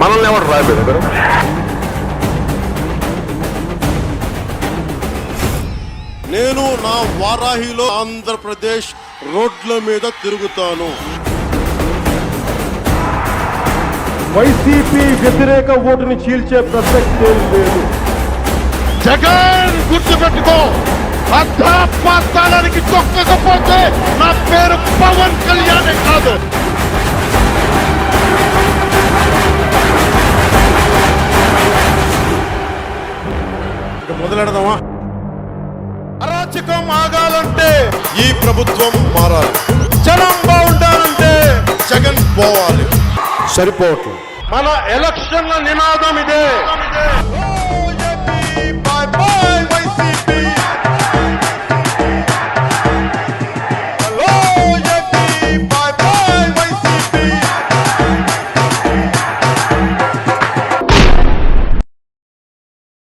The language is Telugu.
మనల్ని ఎవరు రాయలేదు మీరు నేను నా వారాహిలో ఆంధ్రప్రదేశ్ రోడ్ల మీద తిరుగుతాను. వైసీపీ వ్యతిరేక ఓటుని చీల్చే ప్రసక్తే లేదు. జగన్ గుర్తుపెట్టుకో తొక్కకపోతే నా మొదలెడదామా? అరాచకం ఆగాలంటే ఈ ప్రభుత్వం మారాలి. జనం బాగుండాలంటే జగన్ పోవాలి. సరిపోవట్లేదు. మన ఎలక్షన్ల నినాదం ఇదే.